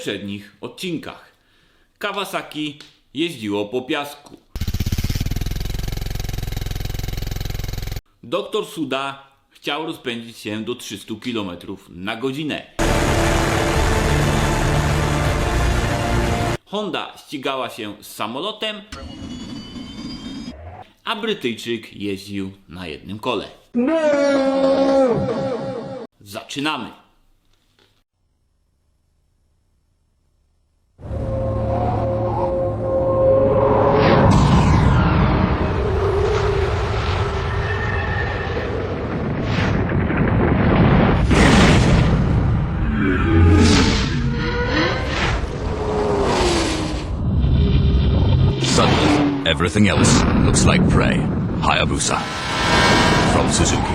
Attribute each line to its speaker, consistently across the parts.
Speaker 1: poprzednich odcinkach. Kawasaki jeździło po piasku. Doktor Suda chciał rozpędzić się do 300 km na godzinę. Honda ścigała się z samolotem, a Brytyjczyk jeździł na jednym kole. Zaczynamy!
Speaker 2: Everything else looks like prey. Hayabusa. From Suzuki.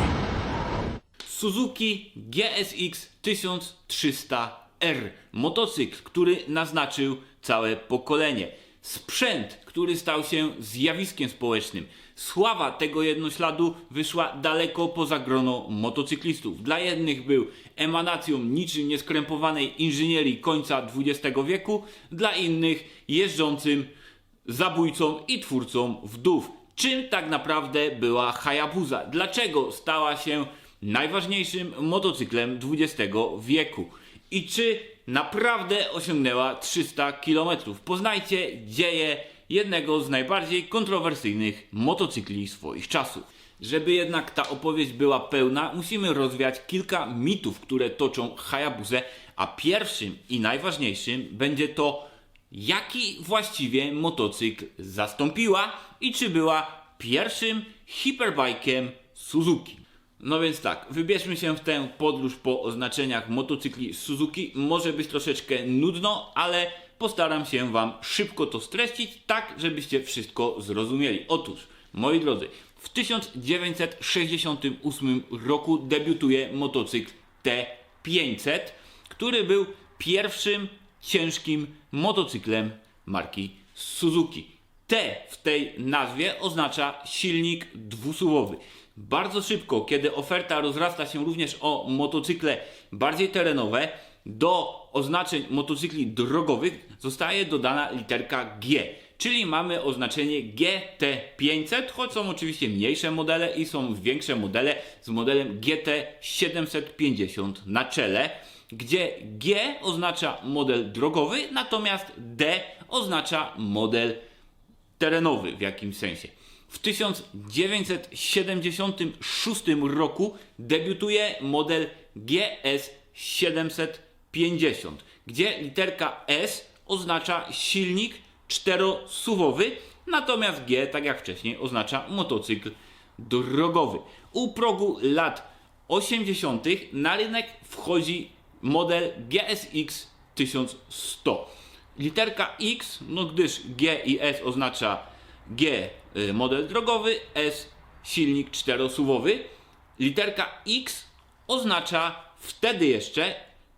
Speaker 1: Suzuki GSX 1300R. Motocykl, który naznaczył całe pokolenie. Sprzęt, który stał się zjawiskiem społecznym. Sława tego jednośladu wyszła daleko poza grono motocyklistów. Dla jednych był emanacją niczym nieskrępowanej inżynierii końca XX wieku, dla innych jeżdżącym zabójcą i twórcą wdów. Czym tak naprawdę była Hayabusa? Dlaczego stała się najważniejszym motocyklem XX wieku? I czy naprawdę osiągnęła 300 km? Poznajcie dzieje jednego z najbardziej kontrowersyjnych motocykli swoich czasów. Żeby jednak ta opowieść była pełna, musimy rozwiać kilka mitów, które toczą Hayabusę, a pierwszym i najważniejszym będzie to, jaki właściwie motocykl zastąpiła i czy była pierwszym hiperbajkiem Suzuki. No więc tak, wybierzmy się w tę podróż po oznaczeniach motocykli Suzuki. Może być troszeczkę nudno, ale postaram się Wam szybko to streścić, tak żebyście wszystko zrozumieli. Otóż, moi drodzy, w 1968 roku debiutuje motocykl T500, który był pierwszym ciężkim motocyklem marki Suzuki. T w tej nazwie oznacza silnik dwusuwowy. Bardzo szybko, kiedy oferta rozrasta się również o motocykle bardziej terenowe, do oznaczeń motocykli drogowych zostaje dodana literka G, czyli mamy oznaczenie GT500, choć są oczywiście mniejsze modele i są większe modele z modelem GT750 na czele gdzie G oznacza model drogowy, natomiast D oznacza model terenowy w jakimś sensie. W 1976 roku debiutuje model GS 750, gdzie literka S oznacza silnik czterosuwowy, natomiast G, tak jak wcześniej, oznacza motocykl drogowy. U progu lat 80. na rynek wchodzi model GSX 1100. Literka X, no gdyż G i S oznacza G y, model drogowy, S silnik czterosuwowy. Literka X oznacza wtedy jeszcze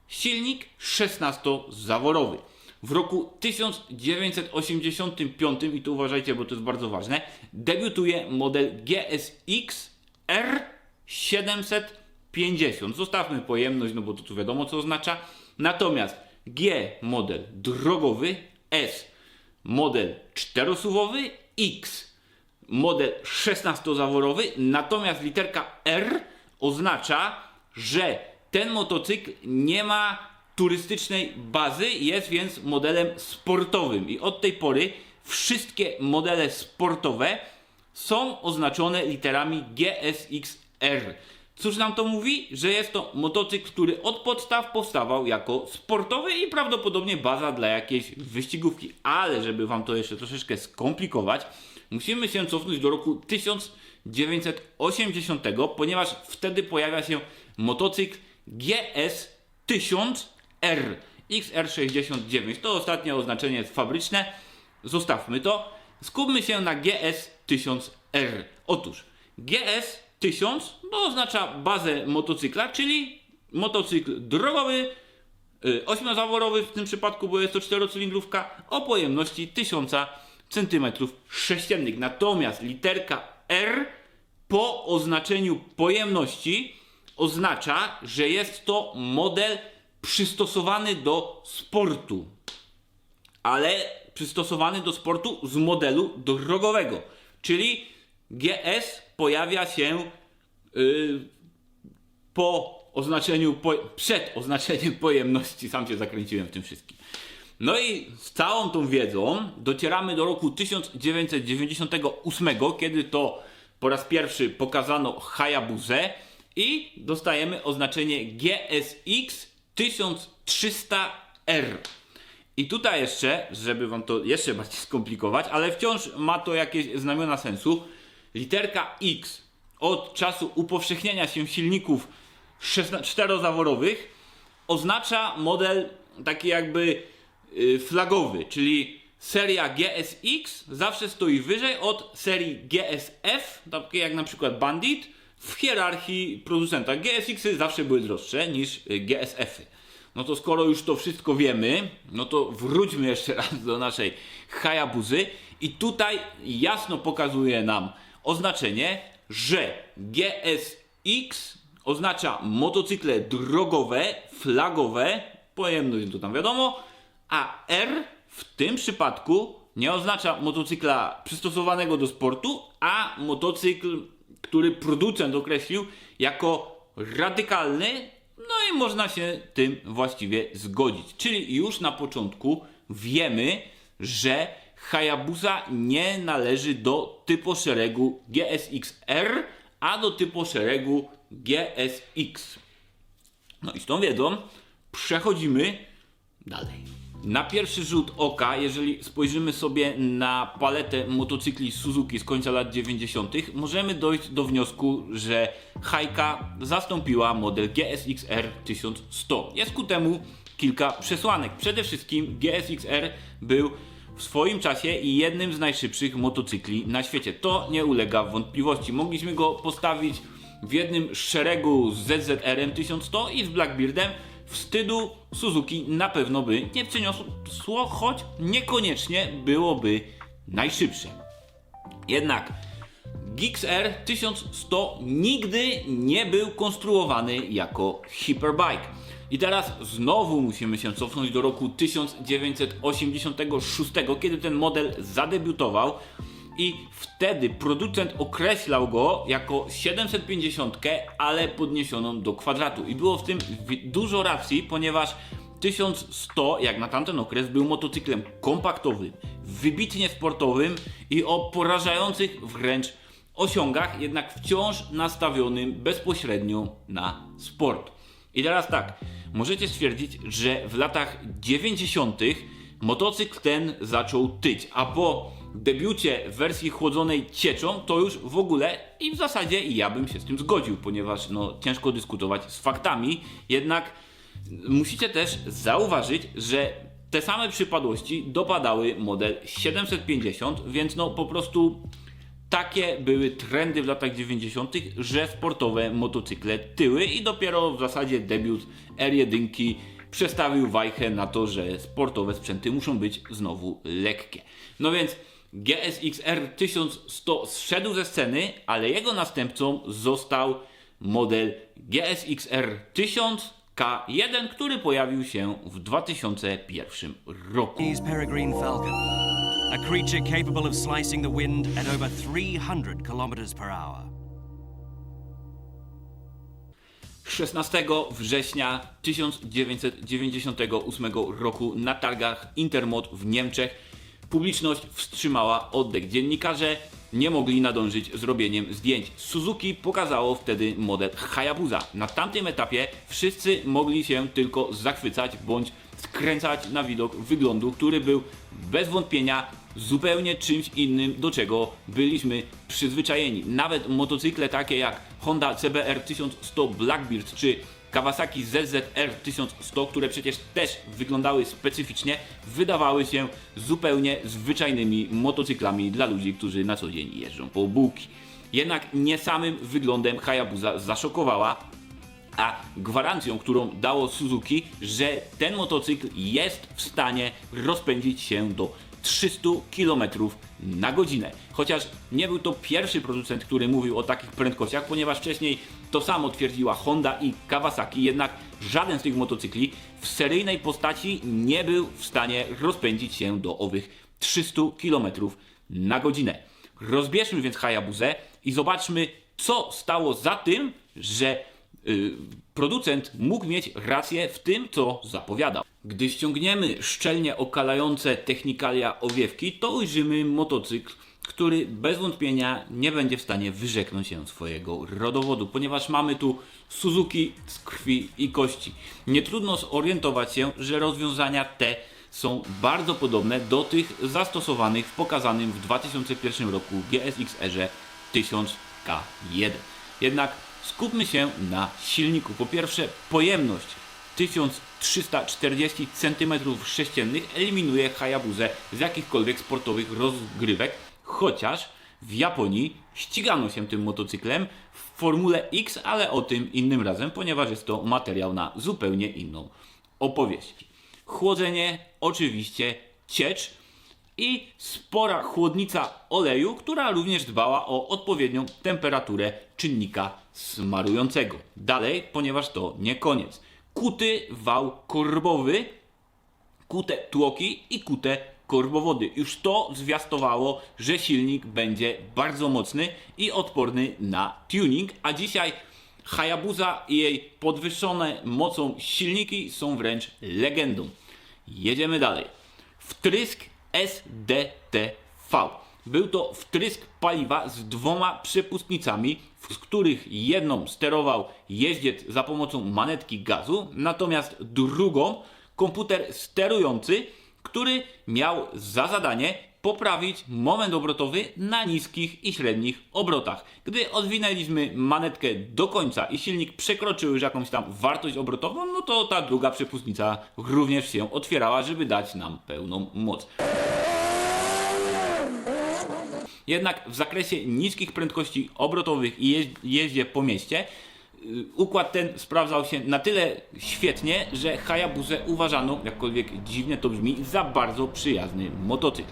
Speaker 1: silnik 16-zaworowy. W roku 1985, i tu uważajcie, bo to jest bardzo ważne, debiutuje model GSX R700 50. Zostawmy pojemność, no bo to tu wiadomo co oznacza. Natomiast G model drogowy, S model czterosuwowy, X model 16-zaworowy, natomiast literka R oznacza, że ten motocykl nie ma turystycznej bazy, jest więc modelem sportowym i od tej pory wszystkie modele sportowe są oznaczone literami GSX-R. Cóż nam to mówi? Że jest to motocykl, który od podstaw powstawał jako sportowy i prawdopodobnie baza dla jakiejś wyścigówki. Ale żeby wam to jeszcze troszeczkę skomplikować, musimy się cofnąć do roku 1980, ponieważ wtedy pojawia się motocykl GS 1000R XR69. To ostatnie oznaczenie jest fabryczne. Zostawmy to. Skupmy się na GS 1000R. Otóż GS 1000 to oznacza bazę motocykla, czyli motocykl drogowy, y, ośmiozaworowy w tym przypadku, bo jest to czterocylindrówka o pojemności 1000 cm3. Natomiast literka R po oznaczeniu pojemności oznacza, że jest to model przystosowany do sportu, ale przystosowany do sportu z modelu drogowego. Czyli GS pojawia się yy, po oznaczeniu, po, przed oznaczeniem pojemności. Sam się zakręciłem w tym wszystkim. No i z całą tą wiedzą docieramy do roku 1998, kiedy to po raz pierwszy pokazano Hayabusę i dostajemy oznaczenie GSX 1300R. I tutaj jeszcze, żeby wam to jeszcze bardziej skomplikować, ale wciąż ma to jakieś znamiona sensu, literka X od czasu upowszechnienia się silników czterozaworowych oznacza model taki jakby y, flagowy, czyli seria GSX zawsze stoi wyżej od serii GSF, takie jak na przykład Bandit, w hierarchii producenta. GSX-y zawsze były droższe niż y, GSF-y. No to skoro już to wszystko wiemy, no to wróćmy jeszcze raz do naszej Hayabuzy i tutaj jasno pokazuje nam oznaczenie, że GSX oznacza motocykle drogowe, flagowe, pojemność to tam wiadomo, a R w tym przypadku nie oznacza motocykla przystosowanego do sportu, a motocykl, który producent określił jako radykalny, no i można się tym właściwie zgodzić. Czyli już na początku wiemy, że Hayabusa nie należy do typu szeregu GSX-R, a do typu szeregu GSX. No i z tą wiedzą przechodzimy dalej. Na pierwszy rzut oka, jeżeli spojrzymy sobie na paletę motocykli Suzuki z końca lat 90., możemy dojść do wniosku, że Hajka zastąpiła model GSX-R 1100. Jest ku temu kilka przesłanek. Przede wszystkim GSX-R był w swoim czasie jednym z najszybszych motocykli na świecie. To nie ulega wątpliwości. Mogliśmy go postawić w jednym szeregu z ZZR-em 1100 i z Blackbeardem. Wstydu Suzuki na pewno by nie przyniosło, choć niekoniecznie byłoby najszybsze. Jednak GixR 1100 nigdy nie był konstruowany jako hyperbike. I teraz znowu musimy się cofnąć do roku 1986, kiedy ten model zadebiutował i wtedy producent określał go jako 750, ale podniesioną do kwadratu. I było w tym dużo racji, ponieważ 1100, jak na tamten okres, był motocyklem kompaktowym, wybitnie sportowym i o porażających wręcz osiągach, jednak wciąż nastawionym bezpośrednio na sport. I teraz tak, możecie stwierdzić, że w latach 90. motocykl ten zaczął tyć, a po debiucie w wersji chłodzonej cieczą to już w ogóle i w zasadzie ja bym się z tym zgodził, ponieważ no, ciężko dyskutować z faktami, jednak musicie też zauważyć, że te same przypadłości dopadały model 750, więc no po prostu takie były trendy w latach 90., że sportowe motocykle tyły i dopiero w zasadzie debiut R1 przestawił wajchę na to, że sportowe sprzęty muszą być znowu lekkie. No więc GSX-R 1100 zszedł ze sceny, ale jego następcą został model GSX-R 1000 K1, który pojawił się w 2001 roku.
Speaker 3: A creature capable of slicing the wind at over 300 kilometers per hour.
Speaker 1: 16 września 1998 roku na targach Intermod w Niemczech publiczność wstrzymała oddech. Dziennikarze nie mogli nadążyć z robieniem zdjęć. Suzuki pokazało wtedy model Hayabusa. Na tamtym etapie wszyscy mogli się tylko zachwycać bądź skręcać na widok wyglądu, który był bez wątpienia zupełnie czymś innym, do czego byliśmy przyzwyczajeni. Nawet motocykle takie jak Honda CBR 1100 Blackbeard czy Kawasaki ZZR 1100, które przecież też wyglądały specyficznie, wydawały się zupełnie zwyczajnymi motocyklami dla ludzi, którzy na co dzień jeżdżą po bułki. Jednak nie samym wyglądem Hayabusa zaszokowała, a gwarancją, którą dało Suzuki, że ten motocykl jest w stanie rozpędzić się do 300 km na godzinę. Chociaż nie był to pierwszy producent, który mówił o takich prędkościach, ponieważ wcześniej to samo twierdziła Honda i Kawasaki, jednak żaden z tych motocykli w seryjnej postaci nie był w stanie rozpędzić się do owych 300 km na godzinę. Rozbierzmy więc Hayabusę i zobaczmy, co stało za tym, że y, producent mógł mieć rację w tym, co zapowiadał. Gdy ściągniemy szczelnie okalające technikalia owiewki, to ujrzymy motocykl, który bez wątpienia nie będzie w stanie wyrzeknąć się swojego rodowodu, ponieważ mamy tu Suzuki z krwi i kości. Nie trudno zorientować się, że rozwiązania te są bardzo podobne do tych zastosowanych w pokazanym w 2001 roku GSX-R 1000K1. Jednak skupmy się na silniku. Po pierwsze, pojemność 1340 cm3 eliminuje Hayabusę z jakichkolwiek sportowych rozgrywek, chociaż w Japonii ścigano się tym motocyklem w Formule X, ale o tym innym razem, ponieważ jest to materiał na zupełnie inną opowieść. Chłodzenie, oczywiście ciecz i spora chłodnica oleju, która również dbała o odpowiednią temperaturę czynnika smarującego. Dalej, ponieważ to nie koniec. Kuty wał korbowy, kute tłoki i kute korbowody. Już to zwiastowało, że silnik będzie bardzo mocny i odporny na tuning, a dzisiaj Hayabusa i jej podwyższone mocą silniki są wręcz legendą. Jedziemy dalej. Wtrysk SDTV. Był to wtrysk paliwa z dwoma przepustnicami, z których jedną sterował jeździec za pomocą manetki gazu, natomiast drugą komputer sterujący, który miał za zadanie poprawić moment obrotowy na niskich i średnich obrotach. Gdy odwinęliśmy manetkę do końca i silnik przekroczył już jakąś tam wartość obrotową, no to ta druga przepustnica również się otwierała, żeby dać nam pełną moc. Jednak w zakresie niskich prędkości obrotowych i jeź- jeździe po mieście, układ ten sprawdzał się na tyle świetnie, że Hayabusę uważano, jakkolwiek dziwnie to brzmi, za bardzo przyjazny motocykl.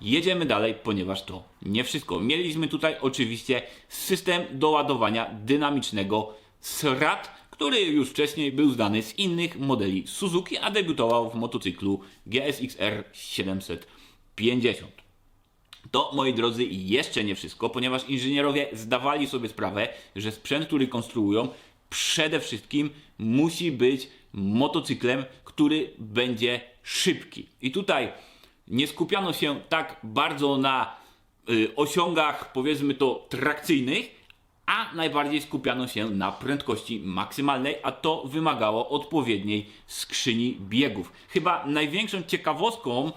Speaker 1: Jedziemy dalej, ponieważ to nie wszystko. Mieliśmy tutaj oczywiście system do ładowania dynamicznego SRAT, który już wcześniej był znany z innych modeli Suzuki, a debiutował w motocyklu GSX-R 750. To, moi drodzy, jeszcze nie wszystko, ponieważ inżynierowie zdawali sobie sprawę, że sprzęt, który konstruują, przede wszystkim musi być motocyklem, który będzie szybki. I tutaj nie skupiano się tak bardzo na y, osiągach, powiedzmy to, trakcyjnych, a najbardziej skupiano się na prędkości maksymalnej, a to wymagało odpowiedniej skrzyni biegów. Chyba największą ciekawostką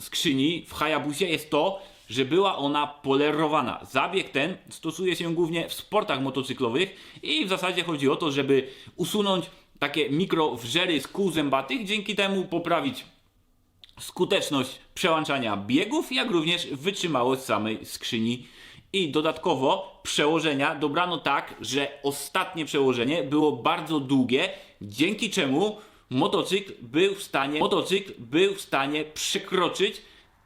Speaker 1: skrzyni w Hayabusie jest to, że była ona polerowana. Zabieg ten stosuje się głównie w sportach motocyklowych i w zasadzie chodzi o to, żeby usunąć takie mikrowrzery z kół zębatych, dzięki temu poprawić skuteczność przełączania biegów, jak również wytrzymałość samej skrzyni. I dodatkowo przełożenia dobrano tak, że ostatnie przełożenie było bardzo długie, dzięki czemu motocykl był w stanie, motocykl był w stanie przekroczyć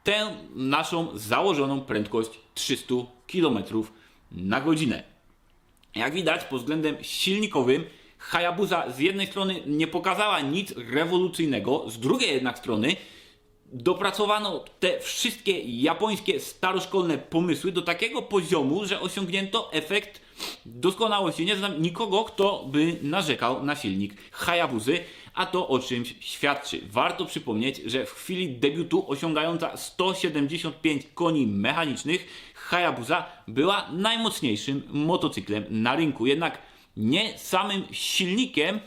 Speaker 1: tę naszą założoną prędkość 300 km na godzinę. Jak widać, pod względem silnikowym Hayabusa z jednej strony nie pokazała nic rewolucyjnego, z drugiej jednak strony dopracowano te wszystkie japońskie staroszkolne pomysły do takiego poziomu, że osiągnięto efekt doskonałości. Nie znam nikogo, kto by narzekał na silnik Hayabusy, a to o czymś świadczy. Warto przypomnieć, że w chwili debiutu osiągająca 175 koni mechanicznych, Hayabusa była najmocniejszym motocyklem na rynku. Jednak nie samym silnikiem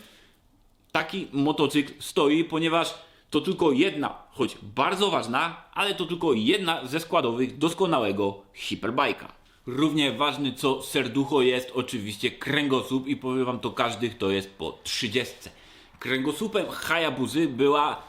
Speaker 1: taki motocykl stoi, ponieważ to tylko jedna, choć bardzo ważna, ale to tylko jedna ze składowych doskonałego hiperbajka. Równie ważny co serducho jest oczywiście kręgosłup i powiem wam to każdy, kto jest po 30. Kręgosłupem Hayabusy była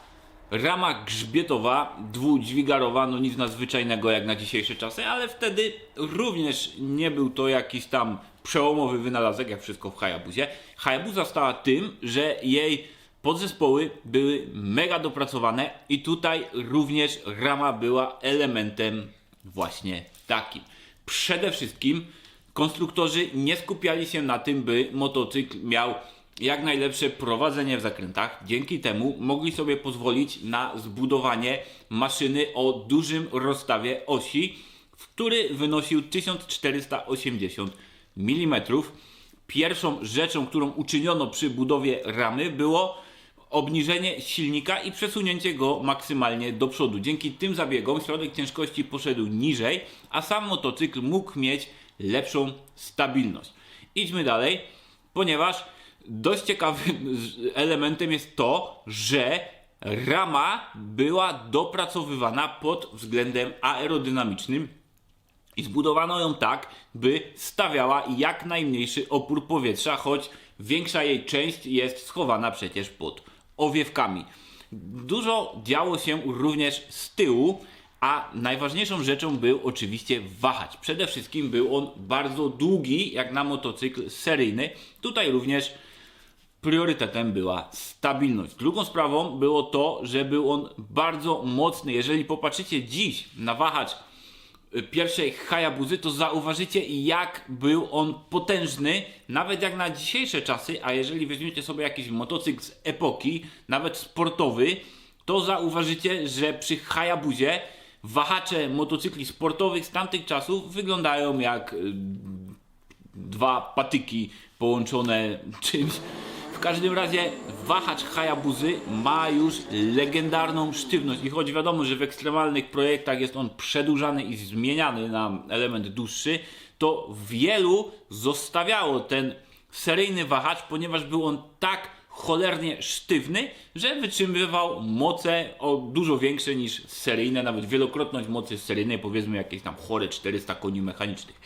Speaker 1: rama grzbietowa, dwudźwigarowa, no nic nadzwyczajnego jak na dzisiejsze czasy, ale wtedy również nie był to jakiś tam przełomowy wynalazek, jak wszystko w Hayabusie. Hayabusa stała tym, że jej Podzespoły były mega dopracowane i tutaj również rama była elementem właśnie takim. Przede wszystkim konstruktorzy nie skupiali się na tym, by motocykl miał jak najlepsze prowadzenie w zakrętach. Dzięki temu mogli sobie pozwolić na zbudowanie maszyny o dużym rozstawie osi, który wynosił 1480 mm. Pierwszą rzeczą, którą uczyniono przy budowie ramy było obniżenie silnika i przesunięcie go maksymalnie do przodu. Dzięki tym zabiegom środek ciężkości poszedł niżej, a sam motocykl mógł mieć lepszą stabilność. Idźmy dalej, ponieważ dość ciekawym elementem jest to, że rama była dopracowywana pod względem aerodynamicznym i zbudowano ją tak, by stawiała jak najmniejszy opór powietrza, choć większa jej część jest schowana przecież pod owiewkami. Dużo działo się również z tyłu, a najważniejszą rzeczą był oczywiście wahacz. Przede wszystkim był on bardzo długi, jak na motocykl seryjny. Tutaj również priorytetem była stabilność. Drugą sprawą było to, że był on bardzo mocny. Jeżeli popatrzycie dziś na wahacz pierwszej Hayabuzy, to zauważycie jak był on potężny, nawet jak na dzisiejsze czasy, a jeżeli weźmiecie sobie jakiś motocykl z epoki, nawet sportowy, to zauważycie, że przy Hayabuzie wahacze motocykli sportowych z tamtych czasów wyglądają jak y, dwa patyki połączone czymś. Każdym razie wahacz Hayabuzy ma już legendarną sztywność i choć wiadomo, że w ekstremalnych projektach jest on przedłużany i zmieniany na element dłuższy, to wielu zostawiało ten seryjny wahacz, ponieważ był on tak cholernie sztywny, że wytrzymywał moce o dużo większe niż seryjne, nawet wielokrotność mocy seryjnej, powiedzmy jakieś tam chore 400 koni mechanicznych.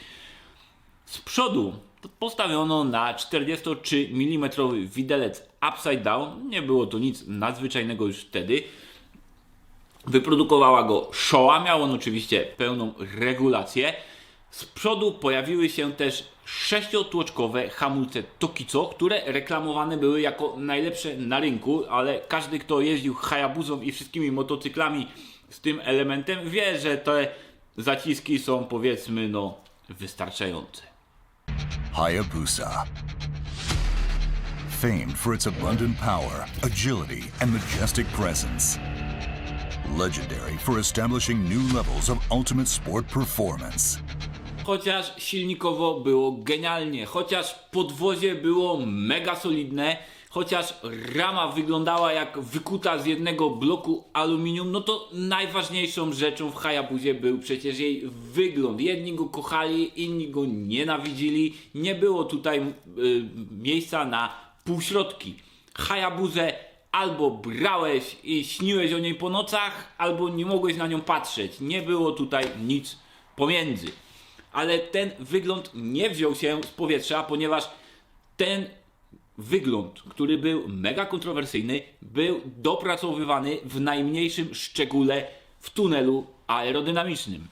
Speaker 1: Z przodu postawiono na 43 mm widelec upside down. Nie było to nic nadzwyczajnego już wtedy. Wyprodukowała go Showa, miał on oczywiście pełną regulację. Z przodu pojawiły się też sześciotłoczkowe hamulce Tokico, które reklamowane były jako najlepsze na rynku, ale każdy kto jeździł Hayabuzą i wszystkimi motocyklami z tym elementem wie, że te zaciski są powiedzmy no wystarczające.
Speaker 4: Hayabusa. Famed for its abundant power, agility, and majestic presence. Legendary for establishing new levels of ultimate sport performance.
Speaker 1: Chociaż silnikowo było genialnie, chociaż podwozie było mega solidne, chociaż rama wyglądała jak wykuta z jednego bloku aluminium, no to najważniejszą rzeczą w Hayabuzie był przecież jej wygląd. Jedni go kochali, inni go nienawidzili. Nie było tutaj y, miejsca na półśrodki. Hayabuzę albo brałeś i śniłeś o niej po nocach, albo nie mogłeś na nią patrzeć. Nie było tutaj nic pomiędzy ale ten wygląd nie wziął się z powietrza, ponieważ ten wygląd, który był mega kontrowersyjny, był dopracowywany w najmniejszym szczególe w tunelu aerodynamicznym.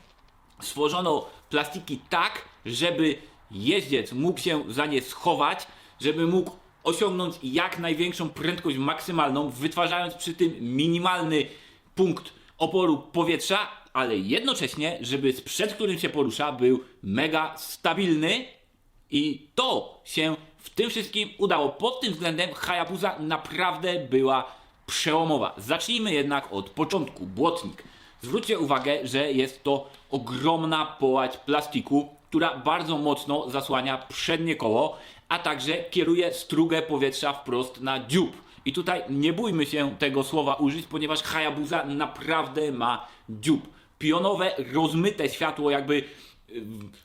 Speaker 1: Stworzono plastiki tak, żeby jeździec mógł się za nie schować, żeby mógł osiągnąć jak największą prędkość maksymalną, wytwarzając przy tym minimalny punkt oporu powietrza, ale jednocześnie, żeby sprzęt, którym się porusza, był mega stabilny i to się w tym wszystkim udało. Pod tym względem Hayabusa naprawdę była przełomowa. Zacznijmy jednak od początku. Błotnik. Zwróćcie uwagę, że jest to ogromna połać plastiku, która bardzo mocno zasłania przednie koło, a także kieruje strugę powietrza wprost na dziób. I tutaj nie bójmy się tego słowa użyć, ponieważ Hayabusa naprawdę ma dziób. Pionowe, rozmyte światło, jakby y,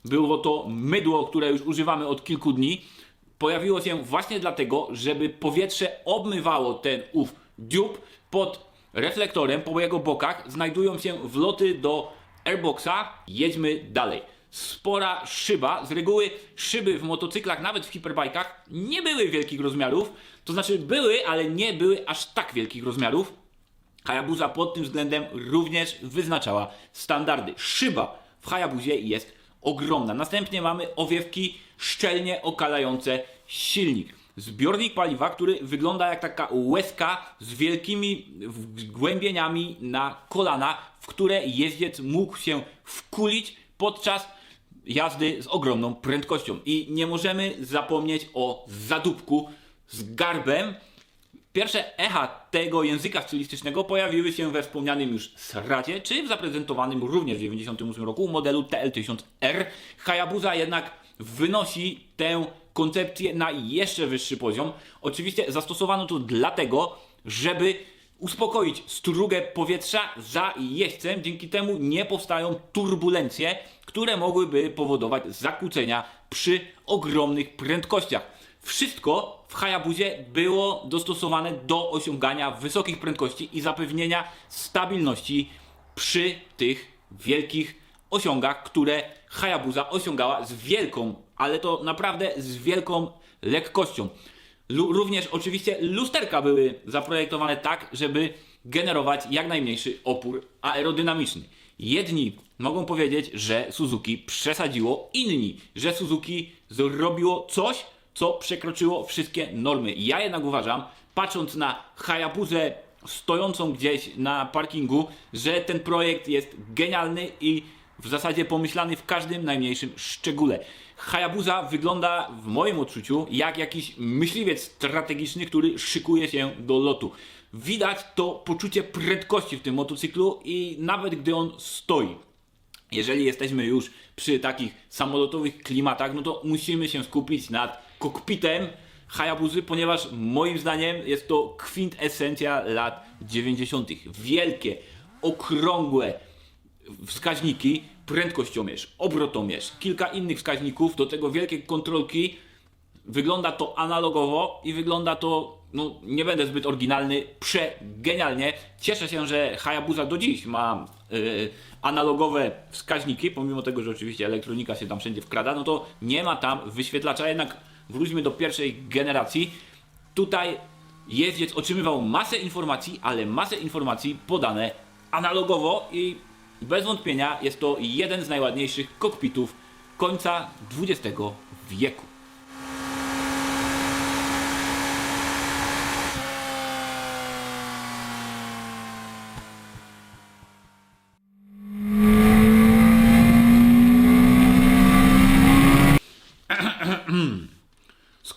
Speaker 1: było to mydło, które już używamy od kilku dni, pojawiło się właśnie dlatego, żeby powietrze obmywało ten ów dziób pod reflektorem, po jego bokach znajdują się wloty do airboxa. Jedźmy dalej. Spora szyba, z reguły szyby w motocyklach, nawet w hiperbajkach, nie były wielkich rozmiarów, to znaczy były, ale nie były aż tak wielkich rozmiarów. Hayabusa pod tym względem również wyznaczała standardy. Szyba w Hayabusie jest ogromna. Następnie mamy owiewki szczelnie okalające silnik. zbiornik paliwa, który wygląda jak taka łezka z wielkimi wgłębieniami na kolana, w które jeździec mógł się wkulić podczas jazdy z ogromną prędkością. I nie możemy zapomnieć o zadupku z garbem. Pierwsze echa tego języka stylistycznego pojawiły się we wspomnianym już Sracie, czy w zaprezentowanym również w 1998 roku modelu TL1000R. Hayabusa jednak wynosi tę koncepcję na jeszcze wyższy poziom. Oczywiście zastosowano to dlatego, żeby uspokoić strugę powietrza za jeźdźcem. Dzięki temu nie powstają turbulencje, które mogłyby powodować zakłócenia przy ogromnych prędkościach. Wszystko w Hayabusie było dostosowane do osiągania wysokich prędkości i zapewnienia stabilności przy tych wielkich osiągach, które Hayabusa osiągała z wielką, ale to naprawdę z wielką lekkością. Również oczywiście lusterka były zaprojektowane tak, żeby generować jak najmniejszy opór aerodynamiczny. Jedni mogą powiedzieć, że Suzuki przesadziło, inni, że Suzuki zrobiło coś, co przekroczyło wszystkie normy. Ja jednak uważam, patrząc na Hayabusę stojącą gdzieś na parkingu, że ten projekt jest genialny i w zasadzie pomyślany w każdym najmniejszym szczególe. Hayabusa wygląda w moim odczuciu jak jakiś myśliwiec strategiczny, który szykuje się do lotu. Widać to poczucie prędkości w tym motocyklu i nawet gdy on stoi. Jeżeli jesteśmy już przy takich samolotowych klimatach, no to musimy się skupić nad kokpitem Hayabusy, ponieważ moim zdaniem jest to kwintesencja lat 90. Wielkie, okrągłe wskaźniki, prędkościomierz, obrotomierz, kilka innych wskaźników, do tego wielkie kontrolki. Wygląda to analogowo i wygląda to, no nie będę zbyt oryginalny, przegenialnie. Cieszę się, że Hayabusa do dziś ma yy, analogowe wskaźniki, pomimo tego, że oczywiście elektronika się tam wszędzie wkrada, no to nie ma tam wyświetlacza. Jednak wróćmy do pierwszej generacji. Tutaj jeździec otrzymywał masę informacji, ale masę informacji podane analogowo i bez wątpienia jest to jeden z najładniejszych kokpitów końca XX wieku.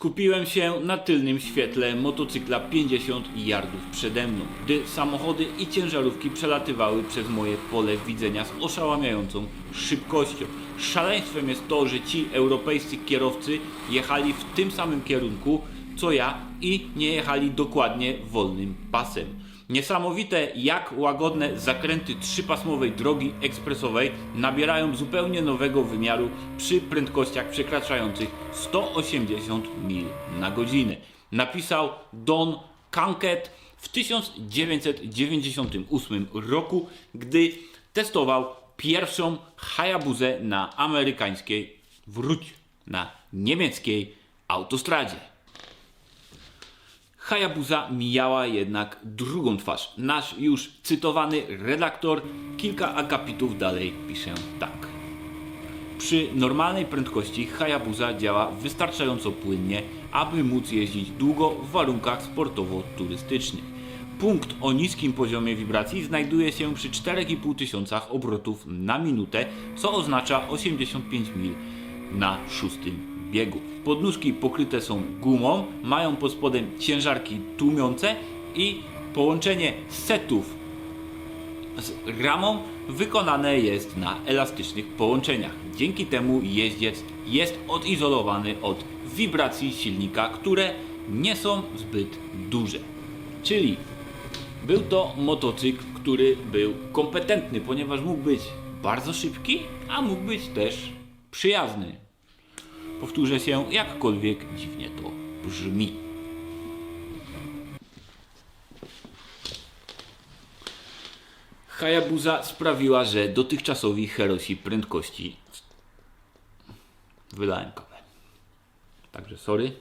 Speaker 1: Skupiłem się na tylnym świetle motocykla 50 yardów przede mną, gdy samochody i ciężarówki przelatywały przez moje pole widzenia z oszałamiającą szybkością. Szaleństwem jest to, że ci europejscy kierowcy jechali w tym samym kierunku co ja i nie jechali dokładnie wolnym pasem. Niesamowite, jak łagodne zakręty trzypasmowej drogi ekspresowej nabierają zupełnie nowego wymiaru przy prędkościach przekraczających 180 mil na godzinę. Napisał Don Kanket w 1998 roku, gdy testował pierwszą Hayabusę na amerykańskiej, wróć, na niemieckiej autostradzie. Hayabusa mijała jednak drugą twarz. Nasz już cytowany redaktor kilka akapitów dalej pisze tak. Przy normalnej prędkości Hayabusa działa wystarczająco płynnie, aby móc jeździć długo w warunkach sportowo-turystycznych. Punkt o niskim poziomie wibracji znajduje się przy 4,5 tysiącach obrotów na minutę, co oznacza 85 mil na szóstym biegu. Podnóżki pokryte są gumą, mają pod spodem ciężarki tłumiące i połączenie setów z ramą wykonane jest na elastycznych połączeniach. Dzięki temu jeździec jest odizolowany od wibracji silnika, które nie są zbyt duże. Czyli był to motocykl, który był kompetentny, ponieważ mógł być bardzo szybki, a mógł być też przyjazny. Powtórzę się, jakkolwiek dziwnie to brzmi. Hayabusa sprawiła, że dotychczasowi herosi prędkości wylałem kawę. Także sorry.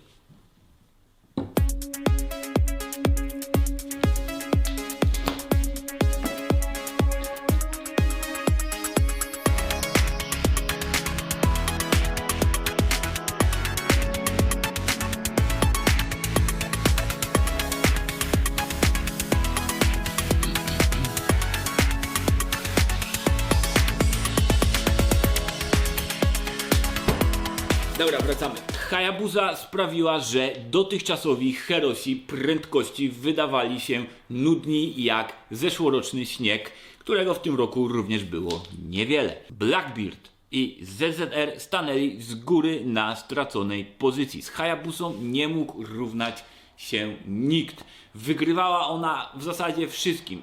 Speaker 1: Hayabusa sprawiła, że dotychczasowi herosi prędkości wydawali się nudni jak zeszłoroczny śnieg, którego w tym roku również było niewiele. Blackbeard i ZZR stanęli z góry na straconej pozycji. Z Hayabusą nie mógł równać się nikt. Wygrywała ona w zasadzie wszystkim.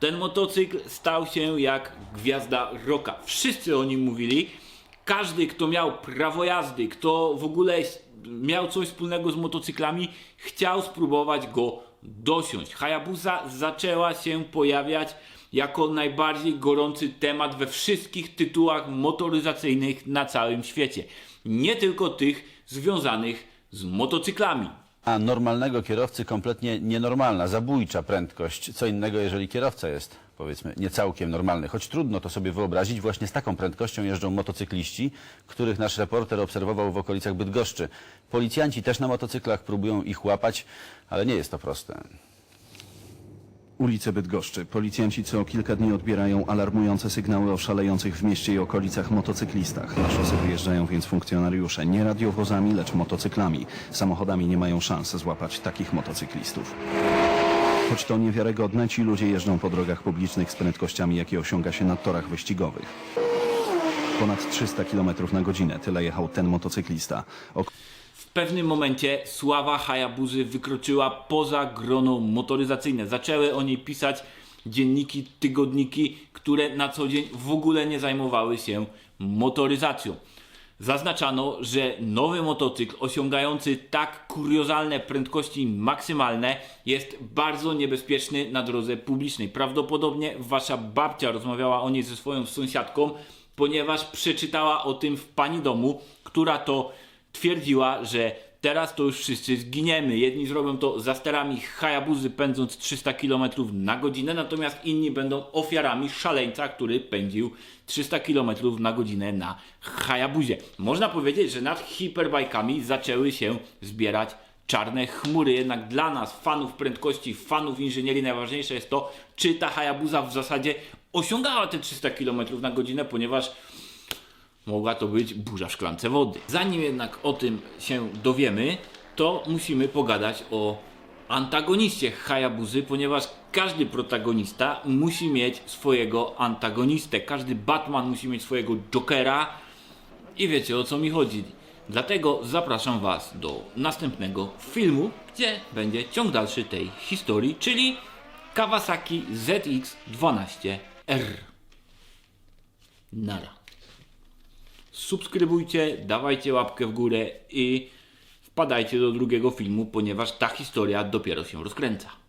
Speaker 1: Ten motocykl stał się jak gwiazda rocka. Wszyscy o nim mówili. Każdy, kto miał prawo jazdy, kto w ogóle miał coś wspólnego z motocyklami, chciał spróbować go dosiąść. Hayabusa zaczęła się pojawiać jako najbardziej gorący temat we wszystkich tytułach motoryzacyjnych na całym świecie. Nie tylko tych związanych z motocyklami.
Speaker 5: A normalnego kierowcy kompletnie nienormalna, zabójcza prędkość. Co innego, jeżeli kierowca jest, powiedzmy, nie całkiem normalny. Choć trudno to sobie wyobrazić, właśnie z taką prędkością jeżdżą motocykliści, których nasz reporter obserwował w okolicach Bydgoszczy. Policjanci też na motocyklach próbują ich łapać, ale nie jest to proste.
Speaker 6: Ulice Bydgoszczy. Policjanci co kilka dni odbierają alarmujące sygnały o szalejących w mieście i okolicach motocyklistach. Na szosy wyjeżdżają więc funkcjonariusze nie radiowozami, lecz motocyklami. Samochodami nie mają szans złapać takich motocyklistów. Choć to niewiarygodne, ci ludzie jeżdżą po drogach publicznych z prędkościami, jakie osiąga się na torach wyścigowych. Ponad 300 km na godzinę, tyle jechał ten motocyklista. Ok-
Speaker 1: W pewnym momencie sława Hayabuzy wykroczyła poza grono motoryzacyjne. Zaczęły o niej pisać dzienniki, tygodniki, które na co dzień w ogóle nie zajmowały się motoryzacją. Zaznaczano, że nowy motocykl osiągający tak kuriozalne prędkości maksymalne jest bardzo niebezpieczny na drodze publicznej. Prawdopodobnie wasza babcia rozmawiała o niej ze swoją sąsiadką, ponieważ przeczytała o tym w pani domu, która to twierdziła, że teraz to już wszyscy zginiemy. Jedni zrobią to za sterami Hayabuzy pędząc 300 km na godzinę, natomiast inni będą ofiarami szaleńca, który pędził 300 km na godzinę na Hayabuzie. Można powiedzieć, że nad hiperbajkami zaczęły się zbierać czarne chmury. Jednak dla nas, fanów prędkości, fanów inżynierii, najważniejsze jest to, czy ta Hayabusa w zasadzie osiągała te 300 km na godzinę, ponieważ mogła to być burza w szklance wody. Zanim jednak o tym się dowiemy, to musimy pogadać o antagoniście Hayabuzy, ponieważ każdy protagonista musi mieć swojego antagonistę. Każdy Batman musi mieć swojego Jokera i wiecie o co mi chodzi. Dlatego zapraszam Was do następnego filmu, gdzie będzie ciąg dalszy tej historii, czyli Kawasaki ZX12R. Nara subskrybujcie, dawajcie łapkę w górę i wpadajcie do drugiego filmu, ponieważ ta historia dopiero się rozkręca.